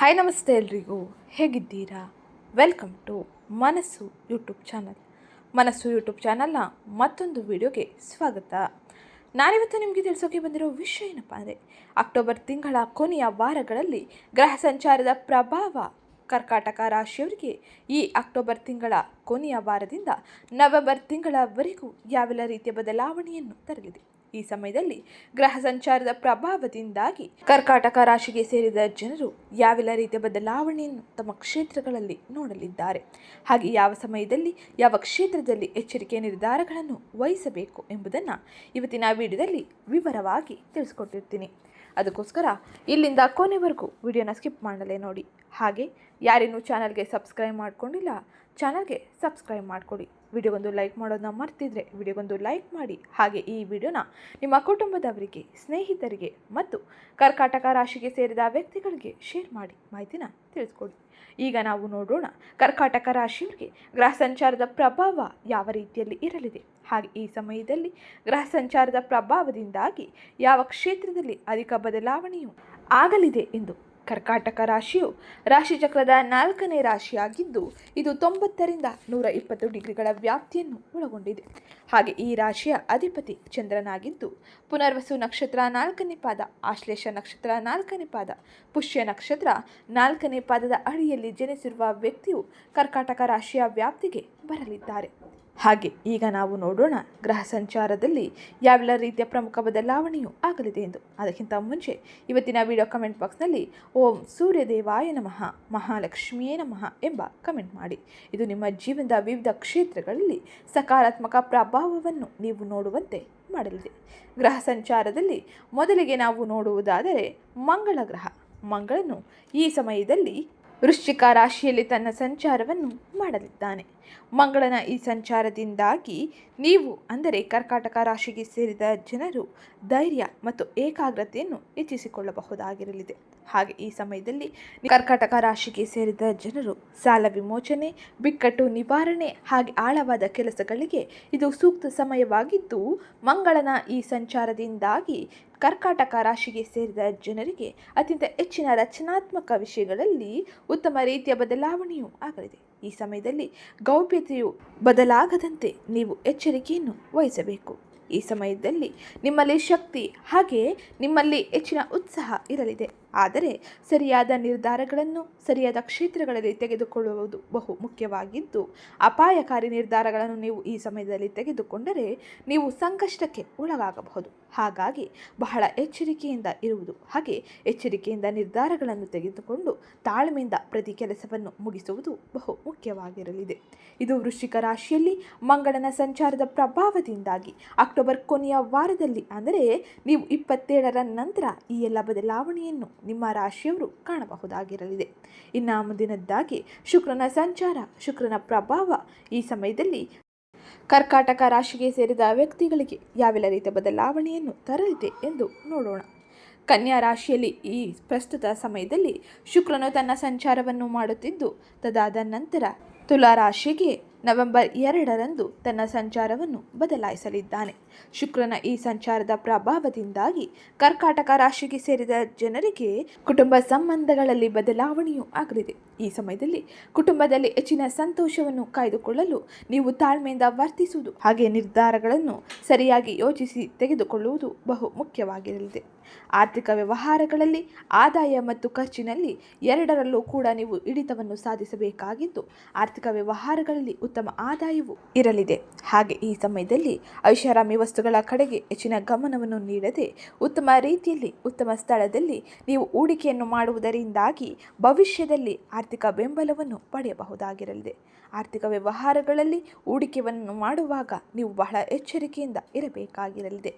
Hi ನಮಸ್ತೆ ಎಲ್ರಿಗೂ. ಹೇಗಿದ್ದೀರಾ? Welcome to Manassu YouTube channel Manassu YouTube ಚಾನಲ್ನ ಮತ್ತೊಂದು ವಿಡಿಯೋಗೆ ಸ್ವಾಗತ. ನಾನಿವತ್ತು ನಿಮಗೆ ತಿಳಿಸೋಕೆ ಬಂದಿರೋ ವಿಷಯ ಏನಪ್ಪ ಅಂದರೆ, ಅಕ್ಟೋಬರ್ ತಿಂಗಳ ಕೊನೆಯ ವಾರಗಳಲ್ಲಿ ಗ್ರಹ ಸಂಚಾರದ ಪ್ರಭಾವ ಕರ್ಕಾಟಕ ರಾಶಿಯವರಿಗೆ ಈ ಅಕ್ಟೋಬರ್ ತಿಂಗಳ ಕೊನೆಯ ವಾರದಿಂದ ನವೆಂಬರ್ ತಿಂಗಳವರೆಗೂ ಯಾವೆಲ್ಲ ರೀತಿಯ ಬದಲಾವಣೆಯನ್ನು ತರಲಿದೆ? ಈ ಸಮಯದಲ್ಲಿ ಗ್ರಹ ಸಂಚಾರದ ಪ್ರಭಾವದಿಂದಾಗಿ ಕರ್ಕಾಟಕ ರಾಶಿಗೆ ಸೇರಿದ ಜನರು ಯಾವೆಲ್ಲ ರೀತಿಯ ಬದಲಾವಣೆಯನ್ನು ತಮ್ಮ ಕ್ಷೇತ್ರಗಳಲ್ಲಿ ನೋಡಲಿದ್ದಾರೆ? ಹಾಗೆ ಯಾವ ಸಮಯದಲ್ಲಿ, ಯಾವ ಕ್ಷೇತ್ರದಲ್ಲಿ ಎಚ್ಚರಿಕೆ ನಿರ್ಧಾರಗಳನ್ನು ವಹಿಸಬೇಕು ಎಂಬುದನ್ನು ಇವತ್ತಿನ ವಿಡಿಯೋದಲ್ಲಿ ವಿವರವಾಗಿ ತಿಳಿಸ್ಕೊಟ್ಟಿರ್ತೀನಿ. ಅದಕ್ಕೋಸ್ಕರ ಇಲ್ಲಿಂದ ಕೊನೆವರೆಗೂ ವಿಡಿಯೋನ ಸ್ಕಿಪ್ ಮಾಡಲೇ ನೋಡಿ. ಹಾಗೆ ಯಾರೇನೂ ಚಾನಲ್ಗೆ ಸಬ್ಸ್ಕ್ರೈಬ್ ಮಾಡಿಕೊಂಡಿಲ್ಲ, ಚಾನಲ್ಗೆ ಸಬ್ಸ್ಕ್ರೈಬ್ ಮಾಡಿಕೊಡಿ ವಿಡಿಯೋಗೊಂದು ಲೈಕ್ ಮಾಡೋದನ್ನ ಮರ್ತಿದ್ರೆ ವಿಡಿಯೋಗೊಂದು ಲೈಕ್ ಮಾಡಿ. ಹಾಗೆ ಈ ವಿಡಿಯೋನ ನಿಮ್ಮ ಕುಟುಂಬದವರಿಗೆ, ಸ್ನೇಹಿತರಿಗೆ ಮತ್ತು ಕರ್ಕಾಟಕ ರಾಶಿಗೆ ಸೇರಿದ ವ್ಯಕ್ತಿಗಳಿಗೆ ಶೇರ್ ಮಾಡಿ ಮಾಹಿತಿನ ತಿಳಿಸ್ಕೊಡಿ. ಈಗ ನಾವು ನೋಡೋಣ ಕರ್ಕಾಟಕ ರಾಶಿಯವರಿಗೆ ಗ್ರಹ ಸಂಚಾರದ ಪ್ರಭಾವ ಯಾವ ರೀತಿಯಲ್ಲಿ ಇರಲಿದೆ. ಹಾಗೆ ಈ ಸಮಯದಲ್ಲಿ ಗ್ರಹ ಸಂಚಾರದ ಪ್ರಭಾವದಿಂದಾಗಿ ಯಾವ ಕ್ಷೇತ್ರದಲ್ಲಿ ಅಧಿಕ ಬದಲಾವಣೆಯು ಆಗಲಿದೆ ಎಂದು ಕರ್ಕಾಟಕ ರಾಶಿಯು ರಾಶಿಚಕ್ರದ ನಾಲ್ಕನೇ ರಾಶಿಯಾಗಿದ್ದು, ಇದು ತೊಂಬತ್ತರಿಂದ ನೂರ ಇಪ್ಪತ್ತು ಡಿಗ್ರಿಗಳ ವ್ಯಾಪ್ತಿಯನ್ನು ಒಳಗೊಂಡಿದೆ. ಹಾಗೆ ಈ ರಾಶಿಯ ಅಧಿಪತಿ ಚಂದ್ರನಾಗಿದ್ದು, ಪುನರ್ವಸು ನಕ್ಷತ್ರ ನಾಲ್ಕನೇ ಪಾದ, ಆಶ್ಲೇಷ ನಕ್ಷತ್ರ ನಾಲ್ಕನೇ ಪಾದ, ಪುಷ್ಯ ನಕ್ಷತ್ರ ನಾಲ್ಕನೇ ಪಾದದ ಅಡಿಯಲ್ಲಿ ಜನಿಸಿರುವ ವ್ಯಕ್ತಿಯು ಕರ್ಕಾಟಕ ರಾಶಿಯ ವ್ಯಾಪ್ತಿಗೆ ಬರಲಿದ್ದಾರೆ. ಹಾಗೆ ಈಗ ನಾವು ನೋಡೋಣ ಗ್ರಹ ಸಂಚಾರದಲ್ಲಿ ಯಾವೆಲ್ಲ ರೀತಿಯ ಪ್ರಮುಖ ಬದಲಾವಣೆಯೂ ಆಗಲಿದೆ ಎಂದು. ಅದಕ್ಕಿಂತ ಮುಂಚೆ ಇವತ್ತಿನ ವಿಡಿಯೋ ಕಮೆಂಟ್ ಬಾಕ್ಸ್ನಲ್ಲಿ ಓಂ ಸೂರ್ಯದೇವಾಯ ನಮಃ, ಮಹಾಲಕ್ಷ್ಮಿಯೇ ನಮಃ ಎಂಬ ಕಮೆಂಟ್ ಮಾಡಿ. ಇದು ನಿಮ್ಮ ಜೀವನದ ವಿವಿಧ ಕ್ಷೇತ್ರಗಳಲ್ಲಿ ಸಕಾರಾತ್ಮಕ ಪ್ರಭಾವವನ್ನು ನೀವು ನೋಡುವಂತೆ ಮಾಡಲಿದೆ. ಗ್ರಹ ಸಂಚಾರದಲ್ಲಿ ಮೊದಲಿಗೆ ನಾವು ನೋಡುವುದಾದರೆ ಮಂಗಳ ಗ್ರಹ. ಮಂಗಳನು ಈ ಸಮಯದಲ್ಲಿ ವೃಶ್ಚಿಕ ರಾಶಿಯಲ್ಲಿ ತನ್ನ ಸಂಚಾರವನ್ನು ಮಾಡಲಿದ್ದಾನೆ. ಮಂಗಳನ ಈ ಸಂಚಾರದಿಂದಾಗಿ ನೀವು, ಅಂದರೆ ಕರ್ಕಾಟಕ ರಾಶಿಗೆ ಸೇರಿದ ಜನರು ಧೈರ್ಯ ಮತ್ತು ಏಕಾಗ್ರತೆಯನ್ನು ಹೆಚ್ಚಿಸಿಕೊಳ್ಳಬಹುದಾಗಿರಲಿದೆ. ಹಾಗೆ ಈ ಸಮಯದಲ್ಲಿ ಕರ್ಕಾಟಕ ರಾಶಿಗೆ ಸೇರಿದ ಜನರು ಸಾಲ ವಿಮೋಚನೆ, ಬಿಕ್ಕಟ್ಟು ನಿವಾರಣೆ ಹಾಗೆ ಆಳವಾದ ಕೆಲಸಗಳಿಗೆ ಇದು ಸೂಕ್ತ ಸಮಯವಾಗಿದ್ದು, ಮಂಗಳನ ಈ ಸಂಚಾರದಿಂದಾಗಿ ಕರ್ಕಾಟಕ ರಾಶಿಗೆ ಸೇರಿದ ಜನರಿಗೆ ಅತ್ಯಂತ ಹೆಚ್ಚಿನ ರಚನಾತ್ಮಕ ವಿಷಯಗಳಲ್ಲಿ ಉತ್ತಮ ರೀತಿಯ ಬದಲಾವಣೆಯೂ ಆಗಲಿದೆ. ಈ ಸಮಯದಲ್ಲಿ ಗೌಪ್ಯತೆಯು ಬದಲಾಗದಂತೆ ನೀವು ಎಚ್ಚರಿಕೆಯನ್ನು ವಹಿಸಬೇಕು. ಈ ಸಮಯದಲ್ಲಿ ನಿಮ್ಮಲ್ಲಿ ಶಕ್ತಿ ಹಾಗೆ ನಿಮ್ಮಲ್ಲಿ ಹೆಚ್ಚಿನ ಉತ್ಸಾಹ ಇರಲಿದೆ. ಆದರೆ ಸರಿಯಾದ ನಿರ್ಧಾರಗಳನ್ನು, ಸರಿಯಾದ ಕ್ಷೇತ್ರಗಳಲ್ಲಿ ತೆಗೆದುಕೊಳ್ಳುವುದು ಬಹು ಮುಖ್ಯವಾಗಿದ್ದು, ಅಪಾಯಕಾರಿ ನಿರ್ಧಾರಗಳನ್ನು ನೀವು ಈ ಸಮಯದಲ್ಲಿ ತೆಗೆದುಕೊಂಡರೆ ನೀವು ಸಂಕಷ್ಟಕ್ಕೆ ಒಳಗಾಗಬಹುದು. ಹಾಗಾಗಿ ಬಹಳ ಎಚ್ಚರಿಕೆಯಿಂದ ಇರುವುದು. ಹಾಗೆ ಎಚ್ಚರಿಕೆಯಿಂದ ನಿರ್ಧಾರಗಳನ್ನು ತೆಗೆದುಕೊಂಡು ತಾಳ್ಮೆಯಿಂದ ಪ್ರತಿ ಕೆಲಸವನ್ನು ಮುಗಿಸುವುದು ಬಹು ಮುಖ್ಯವಾಗಿರಲಿದೆ. ಇದು ವೃಶ್ಚಿಕ ರಾಶಿಯಲ್ಲಿ ಮಂಗಳನ ಸಂಚಾರದ ಪ್ರಭಾವದಿಂದಾಗಿ ಅಕ್ಟೋಬರ್ ಕೊನೆಯ ವಾರದಲ್ಲಿ ಅಂದರೆ ನೀವು ಇಪ್ಪತ್ತೇಳರ ನಂತರ ಈ ಎಲ್ಲ ಬದಲಾವಣೆಯನ್ನು ನಿಮ್ಮ ರಾಶಿಯವರು ಕಾಣಬಹುದಾಗಿರಲಿದೆ. ಇನ್ನು ಮುಂದಿನದ್ದಾಗಿ ಶುಕ್ರನ ಸಂಚಾರ, ಶುಕ್ರನ ಪ್ರಭಾವ ಈ ಸಮಯದಲ್ಲಿ ಕರ್ಕಾಟಕ ರಾಶಿಗೆ ಸೇರಿದ ವ್ಯಕ್ತಿಗಳಿಗೆ ಯಾವೆಲ್ಲ ರೀತಿಯ ಬದಲಾವಣೆಯನ್ನು ತರಲಿದೆ ಎಂದು ನೋಡೋಣ. ಕನ್ಯಾ ರಾಶಿಯಲ್ಲಿ ಈ ಪ್ರಸ್ತುತ ಸಮಯದಲ್ಲಿ ಶುಕ್ರನು ತನ್ನ ಸಂಚಾರವನ್ನು ಮಾಡುತ್ತಿದ್ದು, ತದಾದ ನಂತರ ತುಲಾ ರಾಶಿಗೆ ನವೆಂಬರ್ ಎರಡರಂದು ತನ್ನ ಸಂಚಾರವನ್ನು ಬದಲಾಯಿಸಲಿದ್ದಾನೆ. ಶುಕ್ರನ ಈ ಸಂಚಾರದ ಪ್ರಭಾವದಿಂದಾಗಿ ಕರ್ಕಾಟಕ ರಾಶಿಗೆ ಸೇರಿದ ಜನರಿಗೆ ಕುಟುಂಬ ಸಂಬಂಧಗಳಲ್ಲಿ ಬದಲಾವಣೆಯೂ ಆಗಲಿದೆ. ಈ ಸಮಯದಲ್ಲಿ ಕುಟುಂಬದಲ್ಲಿ ಹೆಚ್ಚಿನ ಸಂತೋಷವನ್ನು ಕಾಯ್ದುಕೊಳ್ಳಲು ನೀವು ತಾಳ್ಮೆಯಿಂದ ವರ್ತಿಸುವುದು ಹಾಗೆ ನಿರ್ಧಾರಗಳನ್ನು ಸರಿಯಾಗಿ ಯೋಚಿಸಿ ತೆಗೆದುಕೊಳ್ಳುವುದು ಬಹು ಮುಖ್ಯವಾಗಿರಲಿದೆ. ಆರ್ಥಿಕ ವ್ಯವಹಾರಗಳಲ್ಲಿ, ಆದಾಯ ಮತ್ತು ಖರ್ಚಿನಲ್ಲಿ ಎರಡರಲ್ಲೂ ಕೂಡ ನೀವು ಹಿಡಿತವನ್ನು ಸಾಧಿಸಬೇಕಾಗಿದ್ದು, ಆರ್ಥಿಕ ವ್ಯವಹಾರಗಳಲ್ಲಿ ಉತ್ತಮ ಆದಾಯವು ಇರಲಿದೆ. ಹಾಗೆ ಈ ಸಮಯದಲ್ಲಿ ಐಷಾರಾಮಿ ವಸ್ತುಗಳ ಕಡೆಗೆ ಹೆಚ್ಚಿನ ಗಮನವನ್ನು ನೀಡದೆ ಉತ್ತಮ ರೀತಿಯಲ್ಲಿ ಉತ್ತಮ ಸ್ಥಳದಲ್ಲಿ ನೀವು ಹೂಡಿಕೆಯನ್ನು ಮಾಡುವುದರಿಂದಾಗಿ ಭವಿಷ್ಯದಲ್ಲಿ ಆರ್ಥಿಕ ಬೆಂಬಲವನ್ನು ಪಡೆಯಬಹುದಾಗಿರಲಿದೆ. ಆರ್ಥಿಕ ವ್ಯವಹಾರಗಳಲ್ಲಿ ಹೂಡಿಕೆಯನ್ನು ಮಾಡುವಾಗ ನೀವು ಬಹಳ ಎಚ್ಚರಿಕೆಯಿಂದ ಇರಬೇಕಾಗಿರಲಿದೆ.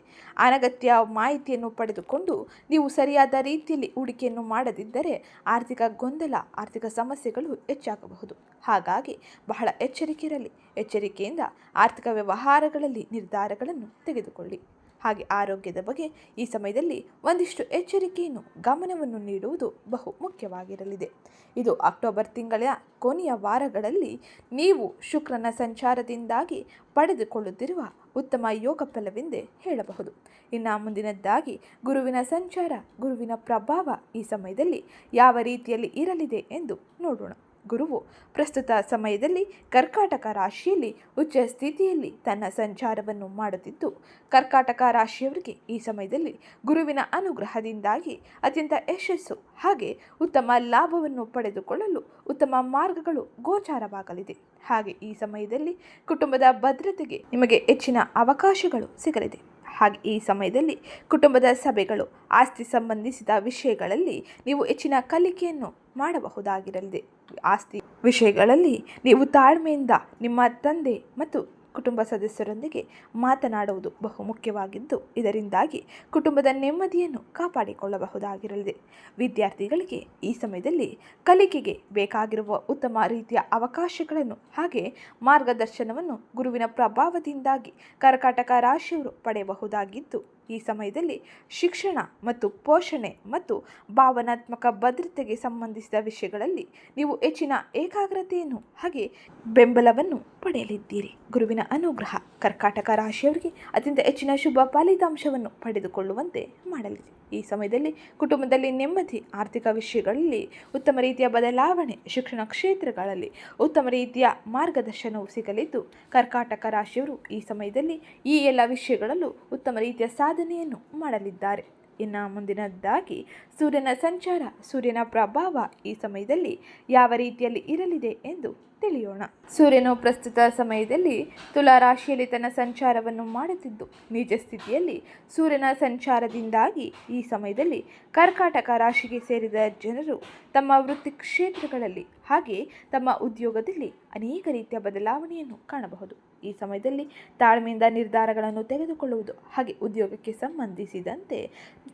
ಅನಗತ್ಯ ಮಾಹಿತಿಯನ್ನು ಪಡೆದುಕೊಂಡು ನೀವು ಸರಿಯಾದ ರೀತಿಯಲ್ಲಿ ಹೂಡಿಕೆಯನ್ನು ಮಾಡದಿದ್ದರೆ ಆರ್ಥಿಕ ಗೊಂದಲ, ಆರ್ಥಿಕ ಸಮಸ್ಯೆಗಳು ಹೆಚ್ಚಾಗಬಹುದು. ಹಾಗಾಗಿ ಬಹಳ ಎಚ್ಚರಿಕೆ ಇರಲಿ ಎಚ್ಚರಿಕೆಯಿಂದ ಆರ್ಥಿಕ ವ್ಯವಹಾರಗಳಲ್ಲಿ ನಿರ್ಧಾರಗಳನ್ನು ತೆಗೆದುಕೊಳ್ಳಿ. ಹಾಗೆ ಆರೋಗ್ಯದ ಬಗ್ಗೆ ಈ ಸಮಯದಲ್ಲಿ ಒಂದಿಷ್ಟು ಎಚ್ಚರಿಕೆಯನ್ನು ಗಮನವನ್ನು ನೀಡುವುದು ಬಹು ಮುಖ್ಯವಾಗಿರಲಿದೆ. ಇದು ಅಕ್ಟೋಬರ್ ತಿಂಗಳ ಕೊನೆಯ ವಾರಗಳಲ್ಲಿ ನೀವು ಶುಕ್ರನ ಸಂಚಾರದಿಂದಾಗಿ ಪಡೆದುಕೊಳ್ಳುತ್ತಿರುವ ಉತ್ತಮ ಯೋಗ ಫಲವೆಂದೇ ಹೇಳಬಹುದು. ಇನ್ನು ಮುಂದಿನದ್ದಾಗಿ ಗುರುವಿನ ಸಂಚಾರ, ಗುರುವಿನ ಪ್ರಭಾವ ಈ ಸಮಯದಲ್ಲಿ ಯಾವ ರೀತಿಯಲ್ಲಿ ಇರಲಿದೆ ಎಂದು ನೋಡೋಣ. ಗುರುವು. ಪ್ರಸ್ತುತ ಸಮಯದಲ್ಲಿ ಕರ್ಕಾಟಕ ರಾಶಿಯಲ್ಲಿ ಉಚ್ಚ ಸ್ಥಿತಿಯಲ್ಲಿ ತನ್ನ ಸಂಚಾರವನ್ನು ಮಾಡುತ್ತಿದ್ದು, ಕರ್ಕಾಟಕ ರಾಶಿಯವರಿಗೆ ಈ ಸಮಯದಲ್ಲಿ ಗುರುವಿನ ಅನುಗ್ರಹದಿಂದಾಗಿ ಅತ್ಯಂತ ಯಶಸ್ಸು ಹಾಗೆ ಉತ್ತಮ ಲಾಭವನ್ನು ಪಡೆದುಕೊಳ್ಳಲು ಉತ್ತಮ ಮಾರ್ಗಗಳು ಗೋಚಾರವಾಗಲಿದೆ. ಹಾಗೆ ಈ ಸಮಯದಲ್ಲಿ ಕುಟುಂಬದ ಭದ್ರತೆಗೆ ನಿಮಗೆ ಹೆಚ್ಚಿನ ಅವಕಾಶಗಳು ಸಿಗಲಿದೆ. ಹಾಗೆ ಈ ಸಮಯದಲ್ಲಿ ಕುಟುಂಬದ ಸಭೆಗಳು, ಆಸ್ತಿ ಸಂಬಂಧಿಸಿದ ವಿಷಯಗಳಲ್ಲಿ ನೀವು ಹೆಚ್ಚಿನ ಕಲಿಕೆಯನ್ನು ಮಾಡಬಹುದಾಗಿರಲಿದೆ. ಆಸ್ತಿ ವಿಷಯಗಳಲ್ಲಿ ನೀವು ತಾಳ್ಮೆಯಿಂದ ನಿಮ್ಮ ತಂದೆ ಮತ್ತು ಕುಟುಂಬ ಸದಸ್ಯರೊಂದಿಗೆ ಮಾತನಾಡುವುದು ಬಹು ಮುಖ್ಯವಾಗಿದ್ದು, ಇದರಿಂದಾಗಿ ಕುಟುಂಬದ ನೆಮ್ಮದಿಯನ್ನು ಕಾಪಾಡಿಕೊಳ್ಳಬಹುದಾಗಿರಲಿದೆ. ವಿದ್ಯಾರ್ಥಿಗಳಿಗೆ ಈ ಸಮಯದಲ್ಲಿ ಕಲಿಕೆಗೆ ಬೇಕಾಗಿರುವ ಉತ್ತಮ ರೀತಿಯ ಅವಕಾಶಗಳನ್ನು ಹಾಗೆ ಮಾರ್ಗದರ್ಶನವನ್ನು ಗುರುವಿನ ಪ್ರಭಾವದಿಂದಾಗಿ ಕರ್ಕಾಟಕ ರಾಶಿಯವರು ಪಡೆಯಬಹುದಾಗಿದ್ದು ಈ ಸಮಯದಲ್ಲಿ ಶಿಕ್ಷಣ ಮತ್ತು ಪೋಷಣೆ ಮತ್ತು ಭಾವನಾತ್ಮಕ ಭದ್ರತೆಗೆ ಸಂಬಂಧಿಸಿದ ವಿಷಯಗಳಲ್ಲಿ ನೀವು ಹೆಚ್ಚಿನ ಏಕಾಗ್ರತೆಯನ್ನು ಹಾಗೆ ಬೆಂಬಲವನ್ನು ಪಡೆಯಲಿದ್ದೀರಿ. ಗುರುವಿನ ಅನುಗ್ರಹ ಕರ್ಕಾಟಕ ರಾಶಿಯವರಿಗೆ ಅತ್ಯಂತ ಹೆಚ್ಚಿನ ಶುಭ ಫಲಿತಾಂಶವನ್ನು ಪಡೆದುಕೊಳ್ಳುವಂತೆ ಮಾಡಲಿದೆ. ಈ ಸಮಯದಲ್ಲಿ ಕುಟುಂಬದಲ್ಲಿ ನೆಮ್ಮದಿ, ಆರ್ಥಿಕ ವಿಷಯಗಳಲ್ಲಿ ಉತ್ತಮ ರೀತಿಯ ಬದಲಾವಣೆ, ಶಿಕ್ಷಣ ಕ್ಷೇತ್ರಗಳಲ್ಲಿ ಉತ್ತಮ ರೀತಿಯ ಮಾರ್ಗದರ್ಶನವು ಸಿಗಲಿದ್ದು, ಕರ್ಕಾಟಕ ರಾಶಿಯವರು ಈ ಸಮಯದಲ್ಲಿ ಈ ಎಲ್ಲ ವಿಷಯಗಳಲ್ಲೂ ಉತ್ತಮ ರೀತಿಯ ಸಾಧನೆಯನ್ನು ಮಾಡಲಿದ್ದಾರೆ. ಇನ್ನು ಮುಂದಿನದ್ದಾಗಿ ಸೂರ್ಯನ ಸಂಚಾರ, ಸೂರ್ಯನ ಪ್ರಭಾವ ಈ ಸಮಯದಲ್ಲಿ ಯಾವ ರೀತಿಯಲ್ಲಿ ಇರಲಿದೆ ಎಂದು ತಿಳಿಯೋಣ. ಸೂರ್ಯನು ಪ್ರಸ್ತುತ ಸಮಯದಲ್ಲಿ ತುಲಾ ರಾಶಿಯಲ್ಲಿ ತನ್ನ ಸಂಚಾರವನ್ನು ಮಾಡುತ್ತಿದ್ದು, ನಿಜ ಸ್ಥಿತಿಯಲ್ಲಿ ಸೂರ್ಯನ ಸಂಚಾರದಿಂದಾಗಿ ಈ ಸಮಯದಲ್ಲಿ ಕರ್ಕಾಟಕ ರಾಶಿಗೆ ಸೇರಿದ ಜನರು ತಮ್ಮ ವೃತ್ತಿ ಕ್ಷೇತ್ರಗಳಲ್ಲಿ ಹಾಗೆ ತಮ್ಮ ಉದ್ಯೋಗದಲ್ಲಿ ಅನೇಕ ರೀತಿಯ ಬದಲಾವಣೆಯನ್ನು ಕಾಣಬಹುದು. ಈ ಸಮಯದಲ್ಲಿ ತಾಳ್ಮೆಯಿಂದ ನಿರ್ಧಾರಗಳನ್ನು ತೆಗೆದುಕೊಳ್ಳುವುದು ಹಾಗೆ ಉದ್ಯೋಗಕ್ಕೆ ಸಂಬಂಧಿಸಿದಂತೆ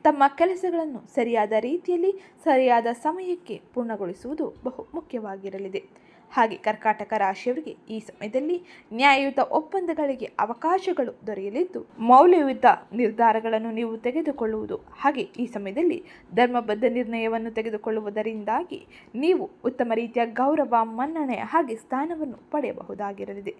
ತಮ್ಮ ಕೆಲಸಗಳನ್ನು ಸರಿಯಾದ ರೀತಿಯಲ್ಲಿ ಸರಿಯಾದ ಸಮಯಕ್ಕೆ ಪೂರ್ಣಗೊಳಿಸುವುದು ಬಹು ಮುಖ್ಯವಾಗಿರಲಿದೆ. ಹಾಗೆ ಕರ್ಕಾಟಕ ರಾಶಿಯವರಿಗೆ ಈ ಸಮಯದಲ್ಲಿ ನ್ಯಾಯಯುತ ಒಪ್ಪಂದಗಳಿಗೆ ಅವಕಾಶಗಳು ದೊರೆಯಲಿದ್ದು, ಮೌಲ್ಯಯುತ ನಿರ್ಧಾರಗಳನ್ನು ನೀವು ತೆಗೆದುಕೊಳ್ಳುವುದು ಹಾಗೆ ಈ ಸಮಯದಲ್ಲಿ ಧರ್ಮಬದ್ಧ ನಿರ್ಣಯವನ್ನು ತೆಗೆದುಕೊಳ್ಳುವುದರಿಂದಾಗಿ ನೀವು ಉತ್ತಮ ರೀತಿಯ ಗೌರವ ಮನ್ನಣೆ ಹಾಗೆ ಸ್ಥಾನವನ್ನು ಪಡೆಯಬಹುದಾಗಿರಲಿದೆ.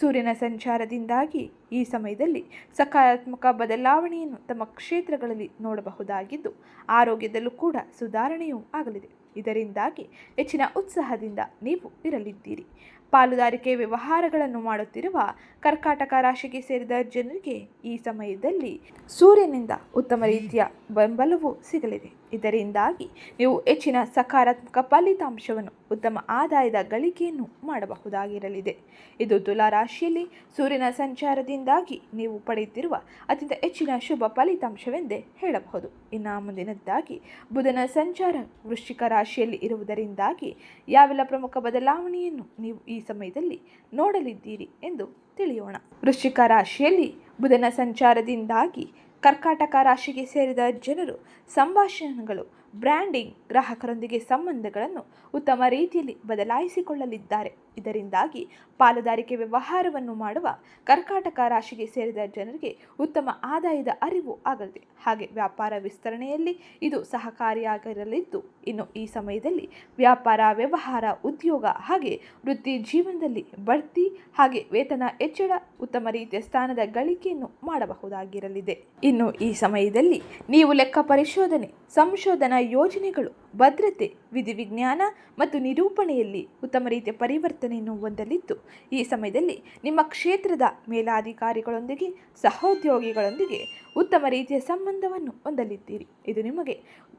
ಸೂರ್ಯನ ಸಂಚಾರದಿಂದಾಗಿ ಈ ಸಮಯದಲ್ಲಿ ಸಕಾರಾತ್ಮಕ ಬದಲಾವಣೆಯನ್ನು ತಮ್ಮ ಕ್ಷೇತ್ರಗಳಲ್ಲಿ ನೋಡಬಹುದಾಗಿದ್ದು, ಆರೋಗ್ಯದಲ್ಲೂ ಕೂಡ ಸುಧಾರಣೆಯೂ ಆಗಲಿದೆ. ಇದರಿಂದಾಗಿ ಹೆಚ್ಚಿನ ಉತ್ಸಾಹದಿಂದ ನೀವು ಇರಲಿದ್ದೀರಿ. ಪಾಲುದಾರಿಕೆ ವ್ಯವಹಾರಗಳನ್ನು ಮಾಡುತ್ತಿರುವ ಕರ್ಕಾಟಕ ರಾಶಿಗೆ ಸೇರಿದ ಜನರಿಗೆ ಈ ಸಮಯದಲ್ಲಿ ಸೂರ್ಯನಿಂದ ಉತ್ತಮ ರೀತಿಯ ಬೆಂಬಲವು ಸಿಗಲಿದೆ. ಇದರಿಂದಾಗಿ ನೀವು ಹೆಚ್ಚಿನ ಸಕಾರಾತ್ಮಕ ಫಲಿತಾಂಶವನ್ನು, ಉತ್ತಮ ಆದಾಯದ ಗಳಿಕೆಯನ್ನು ಮಾಡಬಹುದಾಗಿರಲಿದೆ. ಇದು ತುಲಾರಾಶಿಯಲ್ಲಿ ಸೂರ್ಯನ ಸಂಚಾರದಿಂದಾಗಿ ನೀವು ಪಡೆಯುತ್ತಿರುವ ಅತ್ಯಂತ ಹೆಚ್ಚಿನ ಶುಭ ಫಲಿತಾಂಶವೆಂದೇ ಹೇಳಬಹುದು. ಇನ್ನು ಮುಂದಿನದ್ದಾಗಿ ಬುಧನ ಸಂಚಾರ ವೃಶ್ಚಿಕ ರಾಶಿಯಲ್ಲಿ ಇರುವುದರಿಂದಾಗಿ ಯಾವೆಲ್ಲ ಪ್ರಮುಖ ಬದಲಾವಣೆಯನ್ನು ನೀವು ಈ ಸಮಯದಲ್ಲಿ ನೋಡಲಿದ್ದೀರಿ ಎಂದು ತಿಳಿಯೋಣ. ವೃಶ್ಚಿಕ ರಾಶಿಯಲ್ಲಿ ಬುಧನ ಸಂಚಾರದಿಂದಾಗಿ ಕರ್ಕಾಟಕ ರಾಶಿಗೆ ಸೇರಿದ ಜನರು ಸಂಭಾಷಣೆಗಳು ಬ್ರ್ಯಾಂಡಿಂಗ್ ಗ್ರಾಹಕರೊಂದಿಗೆ ಸಂಬಂಧಗಳನ್ನು ಉತ್ತಮ ರೀತಿಯಲ್ಲಿ ಬದಲಾಯಿಸಿಕೊಳ್ಳಲಿದ್ದಾರೆ. ಇದರಿಂದಾಗಿ ಪಾಲುದಾರಿಕೆ ವ್ಯವಹಾರವನ್ನು ಮಾಡುವ ಕರ್ಕಾಟಕ ರಾಶಿಗೆ ಸೇರಿದ ಜನರಿಗೆ ಉತ್ತಮ ಆದಾಯದ ಅರಿವು ಆಗಲಿದೆ. ಹಾಗೆ ವ್ಯಾಪಾರ ವಿಸ್ತರಣೆಯಲ್ಲಿ ಇದು ಸಹಕಾರಿಯಾಗಿರಲಿದ್ದು, ಇನ್ನು ಈ ಸಮಯದಲ್ಲಿ ವ್ಯಾಪಾರ, ವ್ಯವಹಾರ, ಉದ್ಯೋಗ ಹಾಗೆ ವೃತ್ತಿ ಜೀವನದಲ್ಲಿ ಬಡ್ತಿ ಹಾಗೆ ವೇತನ ಹೆಚ್ಚಳ ಉತ್ತಮ ರೀತಿಯ ಸ್ಥಾನದ ಗಳಿಕೆಯನ್ನು ಮಾಡಬಹುದಾಗಿರಲಿದೆ. ಇನ್ನು ಈ ಸಮಯದಲ್ಲಿ ನೀವು ಲೆಕ್ಕ ಪರಿಶೋಧನೆ, ಸಂಶೋಧನಾ ಯೋಜನೆಗಳು. ಭದ್ರತೆ ವಿಧಿವಿಜ್ಞಾನ ಮತ್ತು ನಿರೂಪಣೆಯಲ್ಲಿ ಉತ್ತಮ ರೀತಿಯ ಪರಿವರ್ತನೆಯನ್ನು ಹೊಂದಲಿದ್ದು ಈ ಸಮಯದಲ್ಲಿ ನಿಮ್ಮ ಕ್ಷೇತ್ರದ ಮೇಲಾಧಿಕಾರಿಗಳೊಂದಿಗೆ, ಸಹೋದ್ಯೋಗಿಗಳೊಂದಿಗೆ ಉತ್ತಮ ರೀತಿಯ ಸಂಬಂಧವನ್ನು ಹೊಂದಲಿದ್ದೀರಿ. ಇದು ನಿಮಗೆ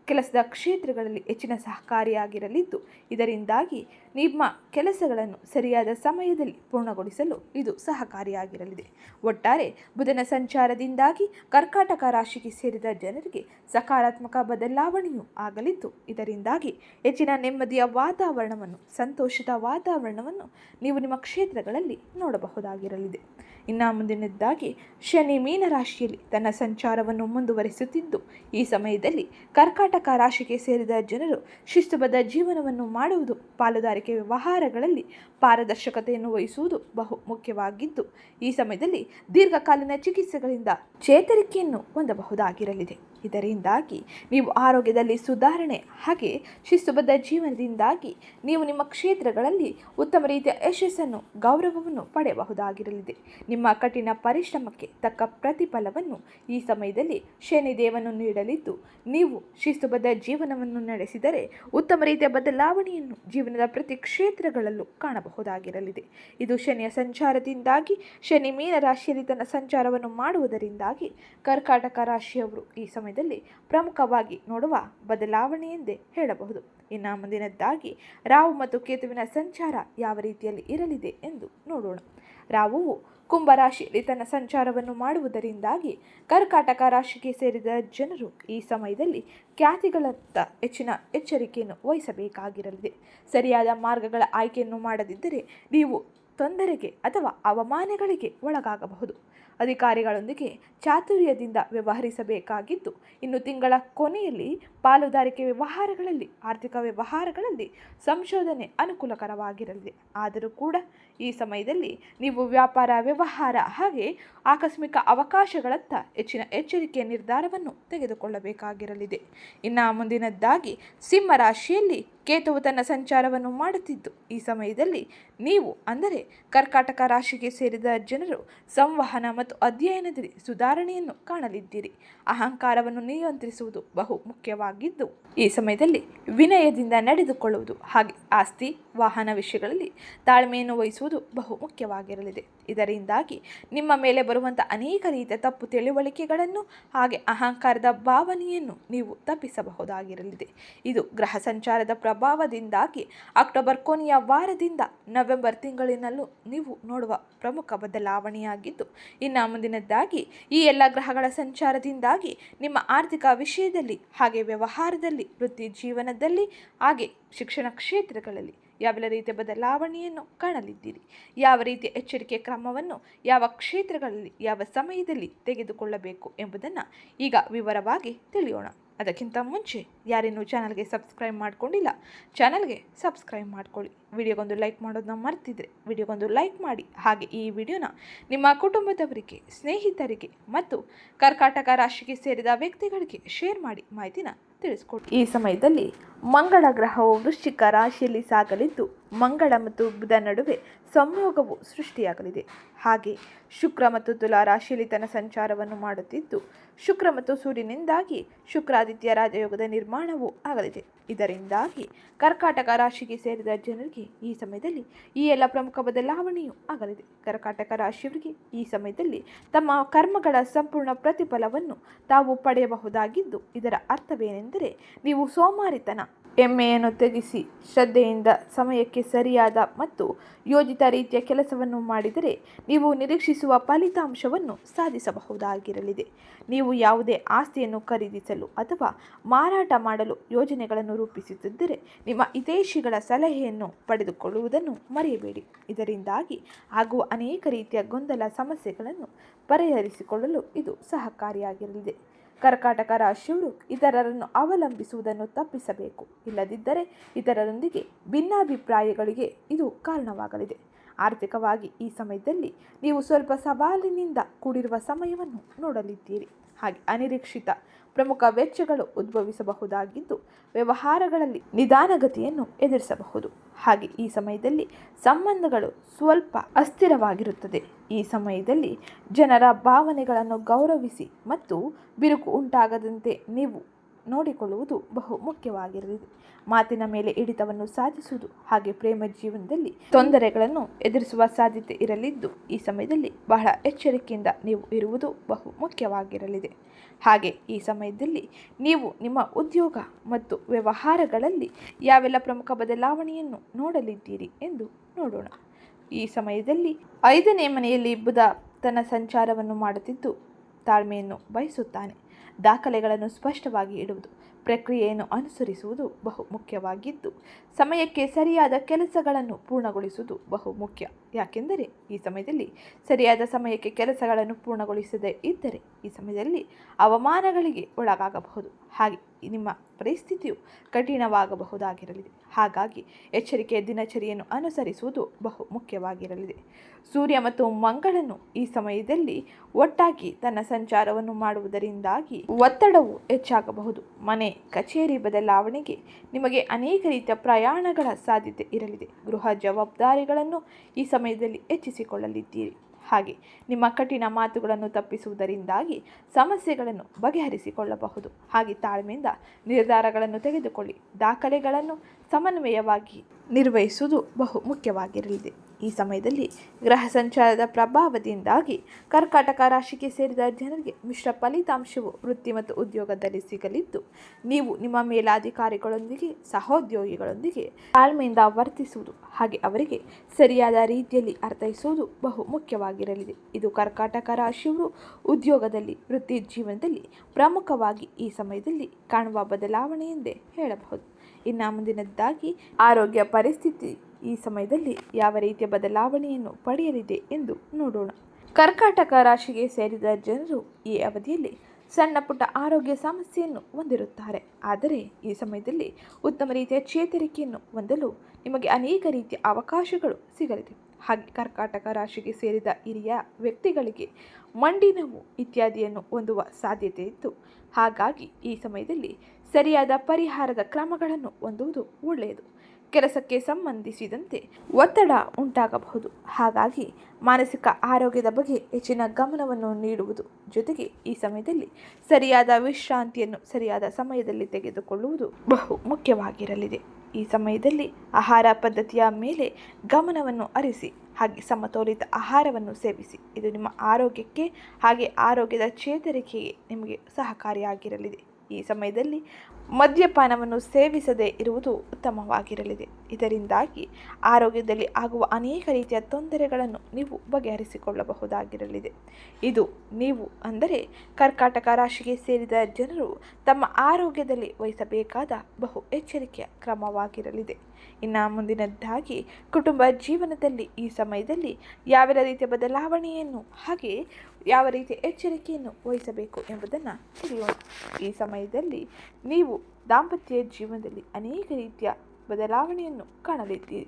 ಕೆಲಸದ ಕ್ಷೇತ್ರಗಳಲ್ಲಿ ಹೆಚ್ಚಿನ ಸಹಕಾರಿಯಾಗಿರಲಿದ್ದು, ಇದರಿಂದಾಗಿ ನಿಮ್ಮ ಕೆಲಸಗಳನ್ನು ಸರಿಯಾದ ಸಮಯದಲ್ಲಿ ಪೂರ್ಣಗೊಳಿಸಲು ಇದು ಸಹಕಾರಿಯಾಗಿರಲಿದೆ. ಒಟ್ಟಾರೆ ಬುಧನ ಸಂಚಾರದಿಂದಾಗಿ ಕರ್ಕಾಟಕ ರಾಶಿಗೆ ಸೇರಿದ ಜನರಿಗೆ ಸಕಾರಾತ್ಮಕ ಬದಲಾವಣೆಯೂ ಆಗಲಿದ್ದು ಇದರಿಂದಾಗಿ ಹೆಚ್ಚಿನ ನೆಮ್ಮದಿಯ ವಾತಾವರಣವನ್ನು, ಸಂತೋಷದ ವಾತಾವರಣವನ್ನು ನೀವು ನಿಮ್ಮ ಕ್ಷೇತ್ರಗಳಲ್ಲಿ ನೋಡಬಹುದಾಗಿರಲಿದೆ. ಇನ್ನು ಮುಂದಿನದ್ದಾಗಿ ಶನಿ ಮೀನರಾಶಿಯಲ್ಲಿ ತನ್ನ ಸಂಚಾರವನ್ನು ಮುಂದುವರಿಸುತ್ತಿದ್ದು, ಈ ಸಮಯದಲ್ಲಿ ಕರ್ಕಾಟಕ ರಾಶಿಗೆ ಸೇರಿದ ಜನರು ಶಿಸ್ತುಬದ್ಧ ಜೀವನವನ್ನು ಮಾಡುವುದು, ಪಾಲುದಾರಿಕೆ ವ್ಯವಹಾರಗಳಲ್ಲಿ ಪಾರದರ್ಶಕತೆಯನ್ನು ವಹಿಸುವುದು ಬಹು ಮುಖ್ಯವಾಗಿದ್ದು, ಈ ಸಮಯದಲ್ಲಿ ದೀರ್ಘಕಾಲೀನ ಚಿಕಿತ್ಸೆಗಳಿಂದ ಚೇತರಿಕೆಯನ್ನು ಹೊಂದಬಹುದಾಗಿರಲಿದೆ. ಇದರಿಂದಾಗಿ ನೀವು ಆರೋಗ್ಯದಲ್ಲಿ ಸುಧಾರಣೆ ಹಾಗೆ ಶಿಸ್ತುಬದ್ಧ ಜೀವನದಿಂದಾಗಿ ನೀವು ನಿಮ್ಮ ಕ್ಷೇತ್ರಗಳಲ್ಲಿ ಉತ್ತಮ ರೀತಿಯ ಯಶಸ್ಸನ್ನು, ಗೌರವವನ್ನು ಪಡೆಯಬಹುದಾಗಿರಲಿದೆ. ನಿಮ್ಮ ಕಠಿಣ ಪರಿಶ್ರಮಕ್ಕೆ ತಕ್ಕ ಪ್ರತಿಫಲವನ್ನು ಈ ಸಮಯದಲ್ಲಿ ಶನಿದೇವನು ನೀಡಲಿದ್ದು, ನೀವು ಶಿಸ್ತುಬದ್ಧ ಜೀವನವನ್ನು ನಡೆಸಿದರೆ ಉತ್ತಮ ರೀತಿಯ ಬದಲಾವಣೆಯನ್ನು ಜೀವನದ ಪ್ರತಿ ಕ್ಷೇತ್ರಗಳಲ್ಲೂ ಕಾಣಬಹುದಾಗಿರಲಿದೆ. ಇದು ಶನಿಯ ಸಂಚಾರದಿಂದಾಗಿ, ಶನಿ ಮೀನ ರಾಶಿಯಲ್ಲಿ ತನ್ನ ಸಂಚಾರವನ್ನು ಮಾಡುವುದರಿಂದಾಗಿ ಕರ್ಕಾಟಕ ರಾಶಿಯವರು ಈ ಸಮಯದಲ್ಲಿ ಪ್ರಮುಖವಾಗಿ ನೋಡುವ ಬದಲಾವಣೆ ಎಂದೇ ಹೇಳಬಹುದು. ಇನ್ನು ಮುಂದಿನದ್ದಾಗಿ, ರಾಹು ಮತ್ತು ಕೇತುವಿನ ಸಂಚಾರ ಯಾವ ರೀತಿಯಲ್ಲಿ ಇರಲಿದೆ ಎಂದು ನೋಡೋಣ. ರಾಹುವು ಕುಂಭರಾಶಿಯಲ್ಲಿ ತನ್ನ ಸಂಚಾರವನ್ನು ಮಾಡುವುದರಿಂದಾಗಿ ಕರ್ಕಾಟಕ ರಾಶಿಗೆ ಸೇರಿದ ಜನರು ಈ ಸಮಯದಲ್ಲಿ ಖ್ಯಾತಿಗಳತ್ತ ಹೆಚ್ಚಿನ ಎಚ್ಚರಿಕೆಯನ್ನು ವಹಿಸಬೇಕಾಗಿರಲಿದೆ. ಸರಿಯಾದ ಮಾರ್ಗಗಳ ಆಯ್ಕೆಯನ್ನು ಮಾಡದಿದ್ದರೆ ನೀವು ತೊಂದರೆಗೆ ಅಥವಾ ಅವಮಾನಗಳಿಗೆ ಒಳಗಾಗಬಹುದು. ಅಧಿಕಾರಿಗಳೊಂದಿಗೆ ಚಾತುರ್ಯದಿಂದ ವ್ಯವಹರಿಸಬೇಕಾಗಿದ್ದು ಇನ್ನು ತಿಂಗಳ ಕೊನೆಯಲ್ಲಿ ಪಾಲುದಾರಿಕೆ ವ್ಯವಹಾರಗಳಲ್ಲಿ, ಆರ್ಥಿಕ ವ್ಯವಹಾರಗಳಲ್ಲಿ ಸಂಶೋಧನೆ ಅನುಕೂಲಕರವಾಗಿರಲಿದೆ ಆದರೂ ಕೂಡ ಈ ಸಮಯದಲ್ಲಿ ನೀವು ವ್ಯಾಪಾರ, ವ್ಯವಹಾರ ಹಾಗೆ ಆಕಸ್ಮಿಕ ಅವಕಾಶಗಳತ್ತ ಹೆಚ್ಚಿನ ಎಚ್ಚರಿಕೆಯ ನಿರ್ಧಾರವನ್ನು ತೆಗೆದುಕೊಳ್ಳಬೇಕಾಗಿರಲಿದೆ. ಇನ್ನು ಮುಂದಿನದ್ದಾಗಿ, ಸಿಂಹ ರಾಶಿಯಲ್ಲಿ ಕೇತುವು ತನ್ನ ಸಂಚಾರವನ್ನು ಮಾಡುತ್ತಿದ್ದು, ಈ ಸಮಯದಲ್ಲಿ ನೀವು ಅಂದರೆ ಕರ್ಕಾಟಕ ರಾಶಿಗೆ ಸೇರಿದ ಜನರು ಸಂವಹನ ಮತ್ತು ಅಧ್ಯಯನದಲ್ಲಿ ಸುಧಾರಣೆಯನ್ನು ಕಾಣಲಿದ್ದೀರಿ. ಅಹಂಕಾರವನ್ನು ನಿಯಂತ್ರಿಸುವುದು ಬಹು ಮುಖ್ಯವಾಗಿದ್ದು ಈ ಸಮಯದಲ್ಲಿ ವಿನಯದಿಂದ ನಡೆದುಕೊಳ್ಳುವುದು ಹಾಗೆ ಆಸ್ತಿ ವಾಹನ ವಿಷಯಗಳಲ್ಲಿ ತಾಳ್ಮೆಯನ್ನು ವಹಿಸುವುದು ಬಹು ಮುಖ್ಯವಾಗಿರಲಿದೆ. ಇದರಿಂದಾಗಿ ನಿಮ್ಮ ಮೇಲೆ ಬರುವಂಥ ಅನೇಕ ರೀತಿಯ ತಪ್ಪು ತಿಳುವಳಿಕೆಗಳನ್ನು ಹಾಗೆ ಅಹಂಕಾರದ ಭಾವನೆಯನ್ನು ನೀವು ತಪ್ಪಿಸಬಹುದಾಗಿರಲಿದೆ. ಇದು ಗ್ರಹ ಸಂಚಾರದ ಪ್ರಭಾವದಿಂದಾಗಿ ಅಕ್ಟೋಬರ್ ಕೊನೆಯ ವಾರದಿಂದ ನವೆಂಬರ್ ತಿಂಗಳಿನಲ್ಲೂ ನೀವು ನೋಡುವ ಪ್ರಮುಖ ಬದಲಾವಣೆಯಾಗಿದ್ದು, ಇನ್ನು ಮುಂದಿನದ್ದಾಗಿ ಈ ಎಲ್ಲ ಗ್ರಹಗಳ ಸಂಚಾರದಿಂದಾಗಿ ನಿಮ್ಮ ಆರ್ಥಿಕ ವಿಷಯದಲ್ಲಿ ಹಾಗೆ ವ್ಯವಹಾರದಲ್ಲಿ ವೃತ್ತಿ ಜೀವನದಲ್ಲಿ ಹಾಗೆ ಶಿಕ್ಷಣ ಕ್ಷೇತ್ರಗಳಲ್ಲಿ ಯಾವೆಲ್ಲ ರೀತಿಯ ಬದಲಾವಣೆಯನ್ನು ಕಾಣಲಿದ್ದೀರಿ? ಯಾವ ರೀತಿಯ ಎಚ್ಚರಿಕೆ ಕ್ರಮವನ್ನು ಯಾವ ಕ್ಷೇತ್ರಗಳಲ್ಲಿ, ಯಾವ ಸಮಯದಲ್ಲಿ ತೆಗೆದುಕೊಳ್ಳಬೇಕು ಎಂಬುದನ್ನು ಈಗ ವಿವರವಾಗಿ ತಿಳಿಯೋಣ. ಅದಕ್ಕಿಂತ ಮುಂಚೆ ಯಾರೇನೂ ಚಾನಲ್ಗೆ ಸಬ್ಸ್ಕ್ರೈಬ್ ಮಾಡಿಕೊಂಡಿಲ್ಲ, ಚಾನಲ್ಗೆ ಸಬ್ಸ್ಕ್ರೈಬ್ ಮಾಡ್ಕೊಳ್ಳಿ. ವಿಡಿಯೋಗೊಂದು ಲೈಕ್ ಮಾಡೋದನ್ನ ಮರ್ತಿದ್ರೆ ವಿಡಿಯೋಗೊಂದು ಲೈಕ್ ಮಾಡಿ. ಹಾಗೆ ಈ ವಿಡಿಯೋನ ನಿಮ್ಮ ಕುಟುಂಬದವರಿಗೆ, ಸ್ನೇಹಿತರಿಗೆ ಮತ್ತು ಕರ್ಕಾಟಕ ರಾಶಿಗೆ ಸೇರಿದ ವ್ಯಕ್ತಿಗಳಿಗೆ ಶೇರ್ ಮಾಡಿ ಮಾಹಿತಿನ ತಿಳಿಸ್ಕೊಡಿ ಈ ಸಮಯದಲ್ಲಿ ಮಂಗಳ ಗ್ರಹವು ವೃಶ್ಚಿಕ ರಾಶಿಯಲ್ಲಿ ಸಾಗಲಿದ್ದು, ಮಂಗಳ ಮತ್ತು ಬುಧ ನಡುವೆ ಸಂಯೋಗವು ಸೃಷ್ಟಿಯಾಗಲಿದೆ. ಹಾಗೆ ಶುಕ್ರ ಮತ್ತು ತುಲಾ ರಾಶಿಯಲ್ಲಿ ತನ್ನ ಸಂಚಾರವನ್ನು ಮಾಡುತ್ತಿದ್ದು, ಶುಕ್ರ ಮತ್ತು ಸೂರ್ಯನಿಂದಾಗಿ ಶುಕ್ರಾದಿತ್ಯ ರಾಜಯೋಗದ ನಿರ್ಮಾಣವೂ ಆಗಲಿದೆ. ಇದರಿಂದಾಗಿ ಕರ್ಕಾಟಕ ರಾಶಿಗೆ ಸೇರಿದ ಜನರಿಗೆ ಈ ಸಮಯದಲ್ಲಿ ಈ ಎಲ್ಲ ಪ್ರಮುಖ ಬದಲಾವಣೆಯೂ ಆಗಲಿದೆ. ಕರ್ಕಾಟಕ ರಾಶಿಯವರಿಗೆ ಈ ಸಮಯದಲ್ಲಿ ತಮ್ಮ ಕರ್ಮಗಳ ಸಂಪೂರ್ಣ ಪ್ರತಿಫಲವನ್ನು ತಾವು ಪಡೆಯಬಹುದಾಗಿದ್ದು, ಇದರ ಅರ್ಥವೇನೆಂದರೆ ನೀವು ಸೋಮಾರಿತನ ಎಮ್ಮೆಯನ್ನು ತೆಗೆಸಿ ಶ್ರದ್ಧೆಯಿಂದ ಸಮಯಕ್ಕೆ ಸರಿಯಾದ ಮತ್ತು ಯೋಜಿತ ರೀತಿಯ ಕೆಲಸವನ್ನು ಮಾಡಿದರೆ ನೀವು ನಿರೀಕ್ಷಿಸುವ ಫಲಿತಾಂಶವನ್ನು ಸಾಧಿಸಬಹುದಾಗಿರಲಿದೆ. ನೀವು ಯಾವುದೇ ಆಸ್ತಿಯನ್ನು ಖರೀದಿಸಲು ಅಥವಾ ಮಾರಾಟ ಮಾಡಲು ಯೋಜನೆಗಳನ್ನು ರೂಪಿಸುತ್ತಿದ್ದರೆ ನಿಮ್ಮ ಹಿತೈಷಿಗಳ ಸಲಹೆಯನ್ನು ಪಡೆದುಕೊಳ್ಳುವುದನ್ನು ಮರೆಯಬೇಡಿ. ಇದರಿಂದಾಗಿ ಆಗುವ ಅನೇಕ ರೀತಿಯ ಗೊಂದಲ, ಸಮಸ್ಯೆಗಳನ್ನು ಪರಿಹರಿಸಿಕೊಳ್ಳಲು ಇದು ಸಹಕಾರಿಯಾಗಿರಲಿದೆ. ಕರ್ಕಾಟಕ ರಾಶಿಯವರು ಇತರರನ್ನು ಅವಲಂಬಿಸುವುದನ್ನು ತಪ್ಪಿಸಬೇಕು. ಇಲ್ಲದಿದ್ದರೆ ಇತರರೊಂದಿಗೆ ಭಿನ್ನಾಭಿಪ್ರಾಯಗಳಿಗೆ ಇದು ಕಾರಣವಾಗಲಿದೆ. ಆರ್ಥಿಕವಾಗಿ ಈ ಸಮಯದಲ್ಲಿ ನೀವು ಸ್ವಲ್ಪ ಸವಾಲಿನಿಂದ ಕೂಡಿರುವ ಸಮಯವನ್ನು ನೋಡಲಿದ್ದೀರಿ. ಹಾಗೆ ಅನಿರೀಕ್ಷಿತ ಪ್ರಮುಖ ವೆಚ್ಚಗಳು ಉದ್ಭವಿಸಬಹುದಾಗಿದ್ದು ವ್ಯವಹಾರಗಳಲ್ಲಿ ನಿಧಾನಗತಿಯನ್ನು ಎದುರಿಸಬಹುದು. ಹಾಗೆ ಈ ಸಮಯದಲ್ಲಿ ಸಂಬಂಧಗಳು ಸ್ವಲ್ಪ ಅಸ್ಥಿರವಾಗಿರುತ್ತದೆ. ಈ ಸಮಯದಲ್ಲಿ ಜನರ ಭಾವನೆಗಳನ್ನು ಗೌರವಿಸಿ ಮತ್ತು ಬಿರುಕು ಉಂಟಾಗದಂತೆ ನೀವು ನೋಡಿಕೊಳ್ಳುವುದು ಬಹು ಮುಖ್ಯವಾಗಿರಲಿದೆ. ಮಾತಿನ ಮೇಲೆ ಹಿಡಿತವನ್ನು ಸಾಧಿಸುವುದು ಹಾಗೆ ಪ್ರೇಮ ಜೀವನದಲ್ಲಿ ತೊಂದರೆಗಳನ್ನು ಎದುರಿಸುವ ಸಾಧ್ಯತೆ ಇರಲಿದ್ದು, ಈ ಸಮಯದಲ್ಲಿ ಬಹಳ ಎಚ್ಚರಿಕೆಯಿಂದ ನೀವು ಇರುವುದು ಬಹು ಮುಖ್ಯವಾಗಿರಲಿದೆ. ಹಾಗೆ ಈ ಸಮಯದಲ್ಲಿ ನೀವು ನಿಮ್ಮ ಉದ್ಯೋಗ ಮತ್ತು ವ್ಯವಹಾರಗಳಲ್ಲಿ ಯಾವೆಲ್ಲ ಪ್ರಮುಖ ಬದಲಾವಣೆಯನ್ನು ನೋಡಲಿದ್ದೀರಿ ಎಂದು ನೋಡೋಣ. ಈ ಸಮಯದಲ್ಲಿ ಐದನೇ ಮನೆಯಲ್ಲಿ ಬುಧ ತನ್ನ ಸಂಚಾರವನ್ನು ಮಾಡುತ್ತಿದ್ದು ತಾಳ್ಮೆಯನ್ನು ಬಯಸುತ್ತಾನೆ. ದಾಖಲೆಗಳನ್ನು ಸ್ಪಷ್ಟವಾಗಿ ಇಡುವುದು, ಪ್ರಕ್ರಿಯೆಯನ್ನು ಅನುಸರಿಸುವುದು ಬಹು ಮುಖ್ಯವಾಗಿದ್ದು, ಸಮಯಕ್ಕೆ ಸರಿಯಾದ ಕೆಲಸಗಳನ್ನು ಪೂರ್ಣಗೊಳಿಸುವುದು ಬಹು ಮುಖ್ಯ. ಯಾಕೆಂದರೆ ಈ ಸಮಯದಲ್ಲಿ ಸರಿಯಾದ ಸಮಯಕ್ಕೆ ಕೆಲಸಗಳನ್ನು ಪೂರ್ಣಗೊಳಿಸದೇ ಇದ್ದರೆ ಈ ಸಮಯದಲ್ಲಿ ಅವಮಾನಗಳಿಗೆ ಒಳಗಾಗಬಹುದು. ಹಾಗೆ ನಿಮ್ಮ ಪರಿಸ್ಥಿತಿಯು ಕಠಿಣವಾಗಬಹುದಾಗಿರಲಿದೆ ಹಾಗಾಗಿ ಎಚ್ಚರಿಕೆಯ ದಿನಚರಿಯನ್ನು ಅನುಸರಿಸುವುದು ಬಹು ಮುಖ್ಯವಾಗಿರಲಿದೆ. ಸೂರ್ಯ ಮತ್ತು ಮಂಗಳನು ಈ ಸಮಯದಲ್ಲಿ ಒಟ್ಟಾಗಿ ತನ್ನ ಸಂಚಾರವನ್ನು ಮಾಡುವುದರಿಂದಾಗಿ ಒತ್ತಡವು ಹೆಚ್ಚಾಗಬಹುದು. ಮನೆ, ಕಚೇರಿ ಬದಲಾವಣೆಗೆ ನಿಮಗೆ ಅನೇಕ ರೀತಿಯ ಪ್ರಯಾಣಗಳ ಸಾಧ್ಯತೆ ಇರಲಿದೆ. ಗೃಹ ಜವಾಬ್ದಾರಿಗಳನ್ನು ಈ ಸಮಯದಲ್ಲಿ ಹೆಚ್ಚಿಸಿಕೊಳ್ಳಲಿದ್ದೀರಿ. ಹಾಗೆ ನಿಮ್ಮ ಕಠಿಣ ಮಾತುಗಳನ್ನು ತಪ್ಪಿಸುವುದರಿಂದಾಗಿ ಸಮಸ್ಯೆಗಳನ್ನು ಬಗೆಹರಿಸಿಕೊಳ್ಳಬಹುದು. ಹಾಗೆ ತಾಳ್ಮೆಯಿಂದ ನಿರ್ಧಾರಗಳನ್ನು ತೆಗೆದುಕೊಳ್ಳಿ. ದಾಖಲೆಗಳನ್ನು ಸಮನ್ವಯವಾಗಿ ನಿರ್ವಹಿಸುವುದು ಬಹು ಮುಖ್ಯವಾಗಿರಲಿದೆ. ಈ ಸಮಯದಲ್ಲಿ ಗ್ರಹ ಸಂಚಾರದ ಪ್ರಭಾವದಿಂದಾಗಿ ಕರ್ಕಾಟಕ ರಾಶಿಗೆ ಸೇರಿದ ಜನರಿಗೆ ಮಿಶ್ರ ಫಲಿತಾಂಶವು ವೃತ್ತಿ ಮತ್ತು ಉದ್ಯೋಗದಲ್ಲಿ ಸಿಗಲಿದ್ದು, ನೀವು ನಿಮ್ಮ ಮೇಲಾಧಿಕಾರಿಗಳೊಂದಿಗೆ, ಸಹೋದ್ಯೋಗಿಗಳೊಂದಿಗೆ ತಾಳ್ಮೆಯಿಂದ ವರ್ತಿಸುವುದು ಹಾಗೆ ಅವರಿಗೆ ಸರಿಯಾದ ರೀತಿಯಲ್ಲಿ ಅರ್ಥೈಸುವುದು ಬಹು ಮುಖ್ಯವಾಗಿರಲಿದೆ. ಇದು ಕರ್ಕಾಟಕ ರಾಶಿಯವರು ಉದ್ಯೋಗದಲ್ಲಿ, ವೃತ್ತಿ ಜೀವನದಲ್ಲಿ ಪ್ರಮುಖವಾಗಿ ಈ ಸಮಯದಲ್ಲಿ ಕಾಣುವ ಬದಲಾವಣೆ ಎಂದೇ ಹೇಳಬಹುದು. ಇನ್ನು ಮುಂದಿನದ್ದಾಗಿ ಆರೋಗ್ಯ ಪರಿಸ್ಥಿತಿ ಈ ಸಮಯದಲ್ಲಿ ಯಾವ ರೀತಿಯ ಬದಲಾವಣೆಯನ್ನು ಪಡೆಯಲಿದೆ ಎಂದು ನೋಡೋಣ. ಕರ್ಕಾಟಕ ರಾಶಿಗೆ ಸೇರಿದ ಜನರು ಈ ಅವಧಿಯಲ್ಲಿ ಸಣ್ಣ ಪುಟ್ಟ ಆರೋಗ್ಯ ಸಮಸ್ಯೆಯನ್ನು ಹೊಂದಿರುತ್ತಾರೆ. ಆದರೆ ಈ ಸಮಯದಲ್ಲಿ ಉತ್ತಮ ರೀತಿಯ ಚೇತರಿಕೆಯನ್ನು ಹೊಂದಲು ನಿಮಗೆ ಅನೇಕ ರೀತಿಯ ಅವಕಾಶಗಳು ಸಿಗಲಿದೆ. ಹಾಗೆ ಕರ್ಕಾಟಕ ರಾಶಿಗೆ ಸೇರಿದ ಹಿರಿಯ ವ್ಯಕ್ತಿಗಳಿಗೆ ಮಂಡಿ ನೋವು ಇತ್ಯಾದಿಯನ್ನು ಹೊಂದುವ ಸಾಧ್ಯತೆ ಇದ್ದು ಹಾಗಾಗಿ ಈ ಸಮಯದಲ್ಲಿ ಸರಿಯಾದ ಪರಿಹಾರದ ಕ್ರಮಗಳನ್ನು ಹೊಂದುವುದು ಒಳ್ಳೆಯದು. ಕೆಲಸಕ್ಕೆ ಸಂಬಂಧಿಸಿದಂತೆ ಒತ್ತಡ ಉಂಟಾಗಬಹುದು. ಹಾಗಾಗಿ ಮಾನಸಿಕ ಆರೋಗ್ಯದ ಬಗ್ಗೆ ಹೆಚ್ಚಿನ ಗಮನವನ್ನು ನೀಡುವುದು ಜೊತೆಗೆ ಈ ಸಮಯದಲ್ಲಿ ಸರಿಯಾದ ವಿಶ್ರಾಂತಿಯನ್ನು ಸರಿಯಾದ ಸಮಯದಲ್ಲಿ ತೆಗೆದುಕೊಳ್ಳುವುದು ಬಹು ಮುಖ್ಯವಾಗಿರಲಿದೆ. ಈ ಸಮಯದಲ್ಲಿ ಆಹಾರ ಪದ್ಧತಿಯ ಮೇಲೆ ಗಮನವನ್ನು ಅರಿಸಿ ಹಾಗೆ ಸಮತೋಲಿತ ಆಹಾರವನ್ನು ಸೇವಿಸಿ. ಇದು ನಿಮ್ಮ ಆರೋಗ್ಯಕ್ಕೆ ಹಾಗೆ ಆರೋಗ್ಯದ ಚೇತರಿಕೆಗೆ ನಿಮಗೆ ಸಹಕಾರಿಯಾಗಿರಲಿದೆ. ಈ ಸಮಯದಲ್ಲಿ ಮದ್ಯಪಾನವನ್ನು ಸೇವಿಸದೇ ಇರುವುದು ಉತ್ತಮವಾಗಿರಲಿದೆ. ಇದರಿಂದಾಗಿ ಆರೋಗ್ಯದಲ್ಲಿ ಆಗುವ ಅನೇಕ ರೀತಿಯ ತೊಂದರೆಗಳನ್ನು ನೀವು ಬಗೆಹರಿಸಿಕೊಳ್ಳಬಹುದಾಗಿರಲಿದೆ. ಇದು ನೀವು ಅಂದರೆ ಕರ್ಕಾಟಕ ರಾಶಿಗೆ ಸೇರಿದ ಜನರು ತಮ್ಮ ಆರೋಗ್ಯದಲ್ಲಿ ವಹಿಸಬೇಕಾದ ಬಹು ಎಚ್ಚರಿಕೆಯ ಕ್ರಮವಾಗಿರಲಿದೆ. ಇನ್ನು ಮುಂದಿನದ್ದಾಗಿ ಕುಟುಂಬ ಜೀವನದಲ್ಲಿ ಈ ಸಮಯದಲ್ಲಿ ಯಾವೆಲ್ಲ ರೀತಿಯ ಬದಲಾವಣೆಯನ್ನು ಹಾಗೆ ಯಾವ ರೀತಿ ಎಚ್ಚರಿಕೆಯನ್ನು ವಹಿಸಬೇಕು ಎಂಬುದನ್ನು ತಿಳಿಯೋಣ ಈ ಸಮಯದಲ್ಲಿ ನೀವು ದಾಂಪತ್ಯ ಜೀವನದಲ್ಲಿ ಅನೇಕ ರೀತಿಯ ಬದಲಾವಣೆಯನ್ನು ಕಾಣಲಿದ್ದೀರಿ.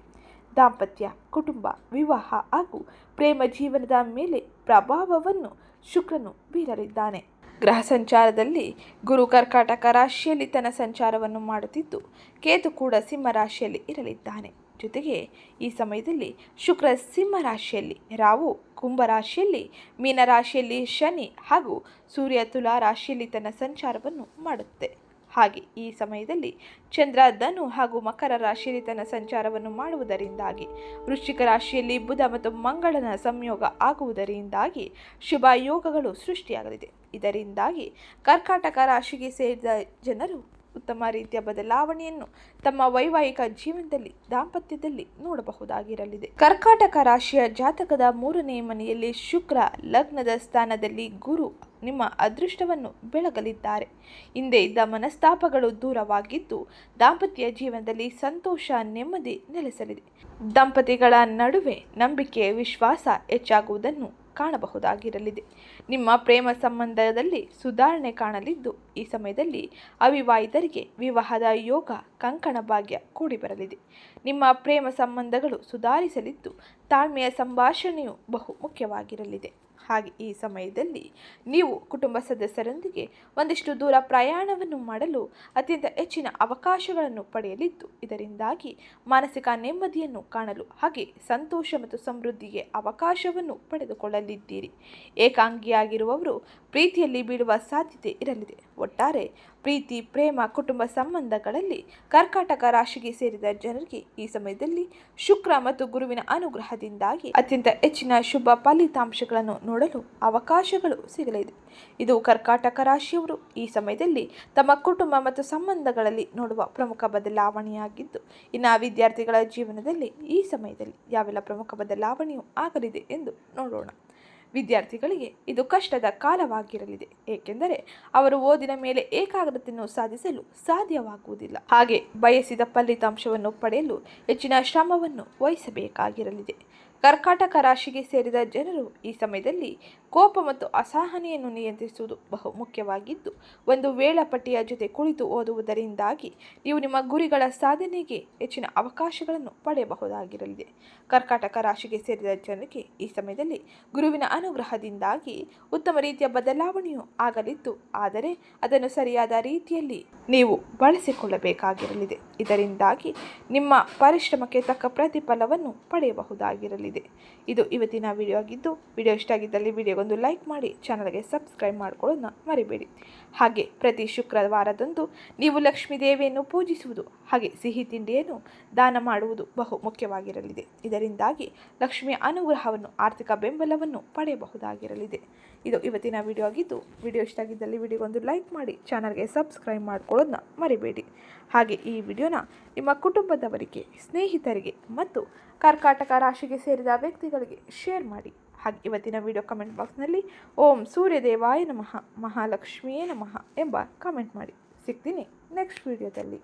ದಾಂಪತ್ಯ, ಕುಟುಂಬ, ವಿವಾಹ ಹಾಗೂ ಪ್ರೇಮ ಜೀವನದ ಮೇಲೆ ಪ್ರಭಾವವನ್ನು ಶುಕ್ರನು ಬೀರಲಿದ್ದಾನೆ. ಗ್ರಹ ಸಂಚಾರದಲ್ಲಿ ಗುರು ಕರ್ಕಾಟಕ ರಾಶಿಯಲ್ಲಿ ತನ್ನ ಸಂಚಾರವನ್ನು ಮಾಡುತ್ತಿದ್ದು, ಕೇತು ಕೂಡ ಸಿಂಹ ರಾಶಿಯಲ್ಲಿ ಇರಲಿದ್ದಾನೆ. ಜೊತೆಗೆ ಈ ಸಮಯದಲ್ಲಿ ಶುಕ್ರ ಸಿಂಹ ರಾಶಿಯಲ್ಲಿ ರಾವು ಕುಂಭ ರಾಶಿಯಲ್ಲಿ ಮೀನರಾಶಿಯಲ್ಲಿ ಶನಿ ಹಾಗೂ ಸೂರ್ಯ ತುಲಾ ರಾಶಿಯಲ್ಲಿ ತನ್ನ ಸಂಚಾರವನ್ನು ಮಾಡುತ್ತೆ. ಹಾಗೆ ಈ ಸಮಯದಲ್ಲಿ ಚಂದ್ರ, ಧನು ಹಾಗೂ ಮಕರ ರಾಶಿಯಲ್ಲಿ ತನ್ನ ಸಂಚಾರವನ್ನು ಮಾಡುವುದರಿಂದಾಗಿ, ವೃಶ್ಚಿಕ ರಾಶಿಯಲ್ಲಿ ಬುಧ ಮತ್ತು ಮಂಗಳನ ಸಂಯೋಗ ಆಗುವುದರಿಂದಾಗಿ ಶುಭ ಯೋಗಗಳು ಸೃಷ್ಟಿಯಾಗಲಿದೆ. ಇದರಿಂದಾಗಿ ಕರ್ಕಾಟಕ ರಾಶಿಗೆ ಸೇರಿದ ಜನರು ಉತ್ತಮ ರೀತಿಯ ಬದಲಾವಣೆಯನ್ನು ತಮ್ಮ ವೈವಾಹಿಕ ಜೀವನದಲ್ಲಿ, ದಾಂಪತ್ಯದಲ್ಲಿ ನೋಡಬಹುದಾಗಿರಲಿದೆ. ಕರ್ಕಾಟಕ ರಾಶಿಯ ಜಾತಕದ ಮೂರನೇ ಮನೆಯಲ್ಲಿ ಶುಕ್ರ ಲಗ್ನದ ಸ್ಥಾನದಲ್ಲಿ ಗುರು ನಿಮ್ಮ ಅದೃಷ್ಟವನ್ನು ಬೆಳಗಲಿದ್ದಾರೆ. ಹಿಂದೆ ಇದ್ದ ಮನಸ್ತಾಪಗಳು ದೂರವಾಗಿದ್ದು, ದಾಂಪತ್ಯ ಜೀವನದಲ್ಲಿ ಸಂತೋಷ, ನೆಮ್ಮದಿ ನೆಲೆಸಲಿದೆ. ದಂಪತಿಗಳ ನಡುವೆ ನಂಬಿಕೆ, ವಿಶ್ವಾಸ ಹೆಚ್ಚಾಗುವುದನ್ನು ಕಾಣಬಹುದಾಗಿರಲಿದೆ. ನಿಮ್ಮ ಪ್ರೇಮ ಸಂಬಂಧದಲ್ಲಿ ಸುಧಾರಣೆ ಕಾಣಲಿದ್ದು, ಈ ಸಮಯದಲ್ಲಿ ಅವಿವಾಹಿತರಿಗೆ ವಿವಾಹದ ಯೋಗ, ಕಂಕಣ ಭಾಗ್ಯ ಕೂಡಿಬರಲಿದೆ. ನಿಮ್ಮ ಪ್ರೇಮ ಸಂಬಂಧಗಳು ಸುಧಾರಿಸಲಿದ್ದು, ತಾಳ್ಮೆಯ ಸಂಭಾಷಣೆಯು ಬಹು ಮುಖ್ಯವಾಗಿರಲಿದೆ ಹಾಗೆ ಈ ಸಮಯದಲ್ಲಿ ನೀವು ಕುಟುಂಬ ಸದಸ್ಯರೊಂದಿಗೆ ಒಂದಿಷ್ಟು ದೂರ ಪ್ರಯಾಣವನ್ನು ಮಾಡಲು ಅತ್ಯಂತ ಹೆಚ್ಚಿನ ಅವಕಾಶಗಳನ್ನು ಪಡೆಯಲಿದ್ದು, ಇದರಿಂದಾಗಿ ಮಾನಸಿಕ ನೆಮ್ಮದಿಯನ್ನು ಕಾಣಲು ಹಾಗೆ ಸಂತೋಷ ಮತ್ತು ಸಮೃದ್ಧಿಗೆ ಅವಕಾಶವನ್ನು ಪಡೆದುಕೊಳ್ಳಲಿದ್ದೀರಿ. ಏಕಾಂಗಿಯಾಗಿರುವವರು ಪ್ರೀತಿಯಲ್ಲಿ ಬೀಳುವ ಸಾಧ್ಯತೆ ಇರಲಿದೆ. ಒಟ್ಟಾರೆ ಪ್ರೀತಿ, ಪ್ರೇಮ, ಕುಟುಂಬ ಸಂಬಂಧಗಳಲ್ಲಿ ಕರ್ಕಾಟಕ ರಾಶಿಗೆ ಸೇರಿದ ಜನರಿಗೆ ಈ ಸಮಯದಲ್ಲಿ ಶುಕ್ರ ಮತ್ತು ಗುರುವಿನ ಅನುಗ್ರಹದಿಂದಾಗಿ ಅತ್ಯಂತ ಹೆಚ್ಚಿನ ಶುಭ ಫಲಿತಾಂಶಗಳನ್ನು ನೋಡಲು ಅವಕಾಶಗಳು ಸಿಗಲಿದೆ. ಇದು ಕರ್ಕಾಟಕ ರಾಶಿಯವರು ಈ ಸಮಯದಲ್ಲಿ ತಮ್ಮ ಕುಟುಂಬ ಮತ್ತು ಸಂಬಂಧಗಳಲ್ಲಿ ನೋಡುವ ಪ್ರಮುಖ ಬದಲಾವಣೆಯಾಗಿದ್ದು, ಇನ್ನು ವಿದ್ಯಾರ್ಥಿಗಳ ಜೀವನದಲ್ಲಿ ಈ ಸಮಯದಲ್ಲಿ ಯಾವೆಲ್ಲ ಪ್ರಮುಖ ಬದಲಾವಣೆಯೂ ಆಗಲಿದೆ ಎಂದು ನೋಡೋಣ. ವಿದ್ಯಾರ್ಥಿಗಳಿಗೆ ಇದು ಕಷ್ಟದ ಕಾಲವಾಗಿರಲಿದೆ, ಏಕೆಂದರೆ ಅವರು ಓದಿನ ಮೇಲೆ ಏಕಾಗ್ರತೆಯನ್ನು ಸಾಧಿಸಲು ಸಾಧ್ಯವಾಗುವುದಿಲ್ಲ. ಹಾಗೆ ಬಯಸಿದ ಫಲಿತಾಂಶವನ್ನು ಪಡೆಯಲು ಹೆಚ್ಚಿನ ಶ್ರಮವನ್ನು ವಹಿಸಬೇಕಾಗಿರಲಿದೆ. ಕರ್ಕಾಟಕ ರಾಶಿಗೆ ಸೇರಿದ ಜನರು ಈ ಸಮಯದಲ್ಲಿ ಕೋಪ ಮತ್ತು ಅಸಹನೆಯನ್ನು ನಿಯಂತ್ರಿಸುವುದು ಬಹು ಮುಖ್ಯವಾಗಿದ್ದು, ಒಂದು ವೇಳಾಪಟ್ಟಿಯ ಜೊತೆ ಕುಳಿತು ಓದುವುದರಿಂದಾಗಿ ನೀವು ನಿಮ್ಮ ಗುರಿಗಳ ಸಾಧನೆಗೆ ಹೆಚ್ಚಿನ ಅವಕಾಶಗಳನ್ನು ಪಡೆಯಬಹುದಾಗಿರಲಿದೆ. ಕರ್ಕಾಟಕ ರಾಶಿಗೆ ಸೇರಿದ ಜನರಿಗೆ ಈ ಸಮಯದಲ್ಲಿ ಗುರುವಿನ ಅನುಗ್ರಹದಿಂದಾಗಿ ಉತ್ತಮ ರೀತಿಯ ಬದಲಾವಣೆಯು ಆಗಲಿದ್ದು, ಆದರೆ ಅದನ್ನು ಸರಿಯಾದ ರೀತಿಯಲ್ಲಿ ನೀವು ಬಳಸಿಕೊಳ್ಳಬೇಕಾಗಿರಲಿದೆ. ಇದರಿಂದಾಗಿ ನಿಮ್ಮ ಪರಿಶ್ರಮಕ್ಕೆ ತಕ್ಕ ಪ್ರತಿಫಲವನ್ನು ಪಡೆಯಬಹುದಾಗಿರಲಿದೆ ಇದು. ಇವತ್ತಿನ ವಿಡಿಯೋ ಆಗಿದ್ದು ವಿಡಿಯೋ ಇಷ್ಟ ಆಗಿದ್ದಲ್ಲಿ ವಿಡಿಯೋಗೊಂದು ಲೈಕ್ ಮಾಡಿ ಚಾನಲ್ಗೆ ಸಬ್ಸ್ಕ್ರೈಬ್ ಮಾಡ್ಕೊಳ್ಳೋದನ್ನ ಮರಿಬೇಡಿ. ಹಾಗೆ ಪ್ರತಿ ಶುಕ್ರವಾರದಂದು ನೀವು ಲಕ್ಷ್ಮೀ ದೇವಿಯನ್ನು ಪೂಜಿಸುವುದು, ಹಾಗೆ ಸಿಹಿ ತಿಂಡಿಯನ್ನು ದಾನ ಮಾಡುವುದು ಬಹು ಮುಖ್ಯವಾಗಿರಲಿದೆ. ಇದರಿಂದಾಗಿ ಲಕ್ಷ್ಮಿಯ ಅನುಗ್ರಹವನ್ನು, ಆರ್ಥಿಕ ಬೆಂಬಲವನ್ನು ಪಡೆಯಬಹುದಾಗಿರಲಿದೆ. ಇದು ಇವತ್ತಿನ ವಿಡಿಯೋ ಆಗಿದ್ದು ವಿಡಿಯೋ ಇಷ್ಟ ಆಗಿದ್ದಲ್ಲಿ ವಿಡಿಯೋಗೊಂದು ಲೈಕ್ ಮಾಡಿ ಚಾನಲ್ಗೆ ಸಬ್ಸ್ಕ್ರೈಬ್ ಮಾಡ್ಕೊಳ್ಳೋದನ್ನ ಮರಿಬೇಡಿ. ಹಾಗೆ ಈ ವಿಡಿಯೋನ ನಿಮ್ಮ ಕುಟುಂಬದವರಿಗೆ, ಸ್ನೇಹಿತರಿಗೆ ಮತ್ತು ಕರ್ಕಾಟಕ ರಾಶಿಗೆ ಸೇರಿದ ವ್ಯಕ್ತಿಗಳಿಗೆ ಶೇರ್ ಮಾಡಿ. ಹಾಗೆ ಇವತ್ತಿನ ವಿಡಿಯೋ ಕಮೆಂಟ್ ಬಾಕ್ಸ್ನಲ್ಲಿ ಓಂ ಸೂರ್ಯದೇವಾಯ ನಮಃ, ಮಹಾಲಕ್ಷ್ಮಿಯೇ ನಮಃ ಎಂಬ ಕಮೆಂಟ್ ಮಾಡಿ. ಸಿಗ್ತೀನಿ ನೆಕ್ಸ್ಟ್ ವಿಡಿಯೋದಲ್ಲಿ